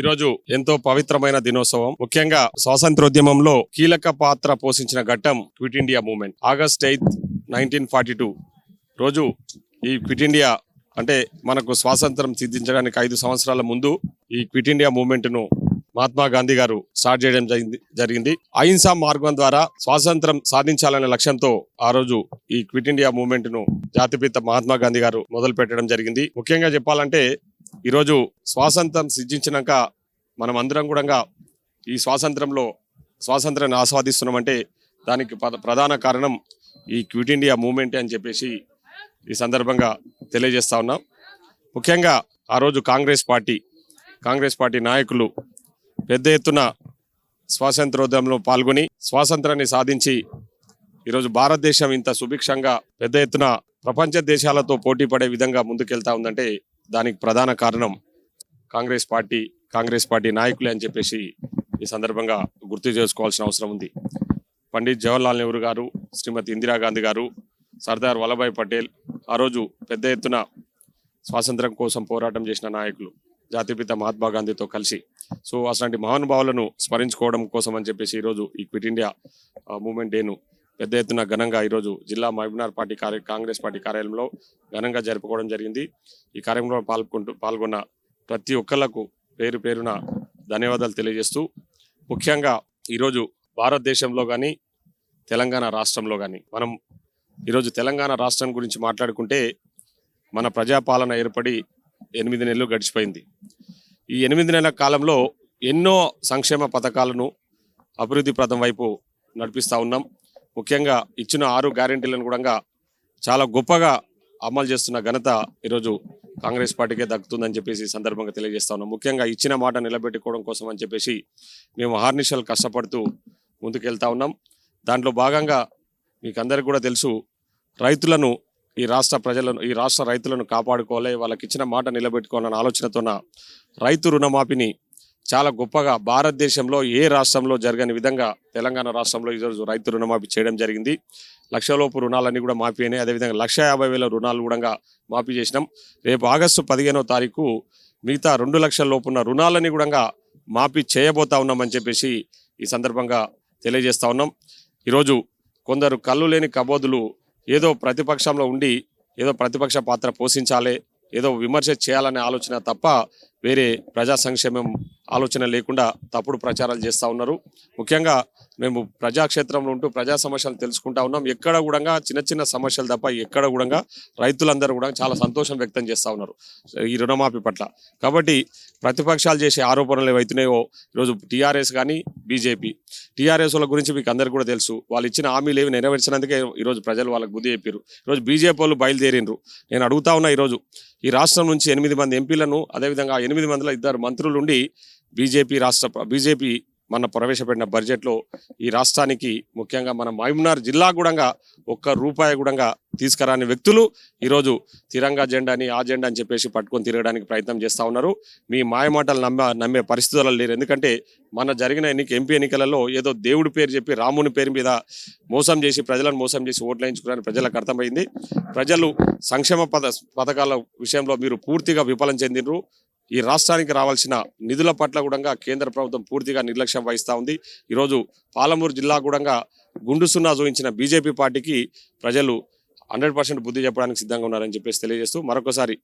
ఈరోజు ఎంతో పవిత్రమైన దినోత్సవం. ముఖ్యంగా స్వాతంత్రోద్యమంలో కీలక పాత్ర పోషించిన ఘట్టం quit India movement. August eighth nineteen forty two. రోజు ఈ క్విట్ ఇండియా అంటే మనకు స్వాతంత్రం సిద్ధించడానికి ఐదు సంవత్సరాల ముందు ఈ క్విట్ ఇండియా మూవ్మెంట్ను మహాత్మా గాంధీ గారు స్టార్ట్ చేయడం జరిగింది జరిగింది. అహింసా మార్గం ద్వారా స్వాతంత్రం సాధించాలనే లక్ష్యంతో ఆ రోజు ఈ క్విట్ ఇండియా మూవ్మెంట్ను జాతిపిత మహాత్మా గాంధీ గారు మొదలు పెట్టడం జరిగింది. ముఖ్యంగా చెప్పాలంటే ఈరోజు స్వాతంత్రం సిద్ధించినాక మనం అందరం కూడా ఈ స్వాతంత్రంలో స్వాతంత్రాన్ని ఆస్వాదిస్తున్నామంటే దానికి ప్రధాన కారణం ఈ క్విట్ ఇండియా మూమెంట్ అని చెప్పేసి ఈ సందర్భంగా తెలియజేస్తా ఉన్నాం. ముఖ్యంగా ఆ రోజు కాంగ్రెస్ పార్టీ కాంగ్రెస్ పార్టీ నాయకులు పెద్ద ఎత్తున స్వాతంత్రోద్యమంలో పాల్గొని స్వాతంత్రాన్ని సాధించి ఈరోజు భారతదేశం ఇంత సుభిక్షంగా పెద్ద ఎత్తున ప్రపంచ దేశాలతో పోటీ పడే విధంగా ముందుకెళ్తా ఉందంటే దానికి ప్రధాన కారణం కాంగ్రెస్ పార్టీ కాంగ్రెస్ పార్టీ నాయకులే అని చెప్పేసి ఈ సందర్భంగా గుర్తు చేసుకోవాల్సిన అవసరం ఉంది. పండిత్ జవహర్లాల్ నెహ్రూ గారు శ్రీమతి ఇందిరాగాంధీ గారు సర్దార్ వల్లభాయ్ పటేల్ ఆ రోజు పెద్ద ఎత్తున స్వాతంత్రం కోసం పోరాటం చేసిన నాయకులు జాతిపిత మహాత్మా గాంధీతో కలిసి. సో అట్లాంటి మహానుభావులను స్మరించుకోవడం కోసం అని చెప్పేసి ఈరోజు ఈ క్విట్ ఇండియా ఆ, డేను పెద్ద ఎత్తున ఘనంగా ఈరోజు జిల్లా మహబూబ్నార్ పార్టీ కార్య కాంగ్రెస్ పార్టీ కార్యాలయంలో ఘనంగా జరుపుకోవడం జరిగింది. ఈ కార్యక్రమంలో పాల్గొంటూ పాల్గొన్న ప్రతి ఒక్కళ్ళకు పేరు పేరున ధన్యవాదాలు తెలియజేస్తూ ముఖ్యంగా ఈరోజు భారతదేశంలో కానీ తెలంగాణ రాష్ట్రంలో కానీ మనం ఈరోజు తెలంగాణ రాష్ట్రం గురించి మాట్లాడుకుంటే మన ప్రజాపాలన ఏర్పడి ఎనిమిది నెలలు గడిచిపోయింది. ఈ ఎనిమిది నెలల కాలంలో ఎన్నో సంక్షేమ పథకాలను అభివృద్ధి ప్రదం వైపు నడిపిస్తూ ఉన్నాం. ముఖ్యంగా ఇచ్చిన ఆరు గ్యారెంటీలను కూడా చాలా గొప్పగా అమలు చేస్తున్న ఘనత ఈరోజు కాంగ్రెస్ పార్టీకే దక్కుతుందని చెప్పేసి సందర్భంగా తెలియజేస్తా ఉన్నాం. ముఖ్యంగా ఇచ్చిన మాట నిలబెట్టుకోవడం కోసం అని చెప్పేసి మేము హార్నిషాలు కష్టపడుతూ ముందుకెళ్తా ఉన్నాం. దాంట్లో భాగంగా మీకు అందరికీ కూడా తెలుసు రైతులను ఈ రాష్ట్ర ప్రజలను ఈ రాష్ట్ర రైతులను కాపాడుకోవాలి వాళ్ళకి ఇచ్చిన మాట నిలబెట్టుకోవాలన్న ఆలోచనతోన రైతు రుణమాఫీని చాలా గొప్పగా భారతదేశంలో ఏ రాష్ట్రంలో జరగని విధంగా తెలంగాణ రాష్ట్రంలో ఈరోజు రైతు రుణమాఫీ చేయడం జరిగింది. లక్షలోపు రుణాలన్నీ కూడా మాఫీ అయినాయి. అదేవిధంగా లక్ష యాభై వేల రుణాలు కూడా మాఫీ చేసినాం. రేపు ఆగస్టు పదిహేనో తారీఖు మిగతా రెండు లక్షల లోపు ఉన్న రుణాలని కూడా మాఫీ చేయబోతా ఉన్నామని చెప్పేసి ఈ సందర్భంగా తెలియజేస్తా ఉన్నాం. ఈరోజు కొందరు కళ్ళు లేని కబోదులు ఏదో ప్రతిపక్షంలో ఉండి ఏదో ప్రతిపక్ష పాత్ర పోషించాలి ఏదో విమర్శ చేయాలనే ఆలోచన తప్ప వేరే ప్రజా సంక్షేమం ఆలోచన లేకుండా తప్పుడు ప్రచారాలు చేస్తూ ఉన్నారు. ముఖ్యంగా మేము ప్రజాక్షేత్రంలో ఉంటూ ప్రజా సమస్యలు తెలుసుకుంటా ఉన్నాం. ఎక్కడ కూడా చిన్న చిన్న సమస్యలు తప్ప ఎక్కడ కూడా రైతులందరూ కూడా చాలా సంతోషం వ్యక్తం చేస్తూ ఉన్నారు ఈ రుణమాఫీ పట్ల. కాబట్టి ప్రతిపక్షాలు చేసే ఆరోపణలు ఏవైతున్నాయో ఈరోజు టీఆర్ఎస్ కానీ బీజేపీ టీఆర్ఎస్ వాళ్ళ గురించి మీకు అందరికీ కూడా తెలుసు. వాళ్ళు ఇచ్చిన హామీలు ఏవి నెరవేర్చినందుకే ఈరోజు ప్రజలు వాళ్ళకి బుద్ధి చెప్పారు ఈరోజు బీజేపీ వాళ్ళు బయలుదేరిండ్రు నేను అడుగుతా ఉన్నా ఈరోజు ఈ రాష్ట్రం నుంచి ఎనిమిది మంది ఎంపీలను అదేవిధంగా ఎనిమిది మందిలో ఇద్దరు మంత్రులు ఉండి బీజేపీ రాష్ట్ర బీజేపీ మన ప్రవేశపెట్టిన బడ్జెట్లో ఈ రాష్ట్రానికి ముఖ్యంగా మన మహబూబ్నగర్ జిల్లా కూడా ఒక్క రూపాయి కూడా తీసుకురాని వ్యక్తులు ఈరోజు తిరంగా జెండా అని ఆ జెండా అని చెప్పేసి పట్టుకొని తిరగడానికి ప్రయత్నం చేస్తూ ఉన్నారు. మీ మాయమాటలు నమ్మ నమ్మే పరిస్థితులలో లేరు. ఎందుకంటే మన జరిగిన ఎన్నిక ఎంపీ ఎన్నికలలో ఏదో దేవుడి పేరు చెప్పి రాముని పేరు మీద మోసం చేసి ప్రజలను మోసం చేసి ఓట్లు వేయించుకున్నారని ప్రజలకు అర్థమైంది. ప్రజలు సంక్షేమ పథ పథకాల విషయంలో మీరు పూర్తిగా విఫలం చెందినరు ఈ రాష్ట్రానికి రావాల్సిన నిధుల పట్ల కూడా కేంద్ర ప్రభుత్వం పూర్తిగా నిర్లక్ష్యం వహిస్తూ ఉంది. ఈరోజు పాలమూరు జిల్లా కూడా గుండు సున్నా జోయించిన బీజేపీ పార్టీకి ప్రజలు హండ్రెడ్ పర్సెంట్ బుద్ధి చెప్పడానికి సిద్ధంగా ఉన్నారని చెప్పేసి తెలియజేస్తూ మరొకసారి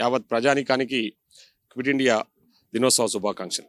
యావత్ ప్రజానికానికి క్విట్ ఇండియా దినోత్సవ శుభాకాంక్షలు.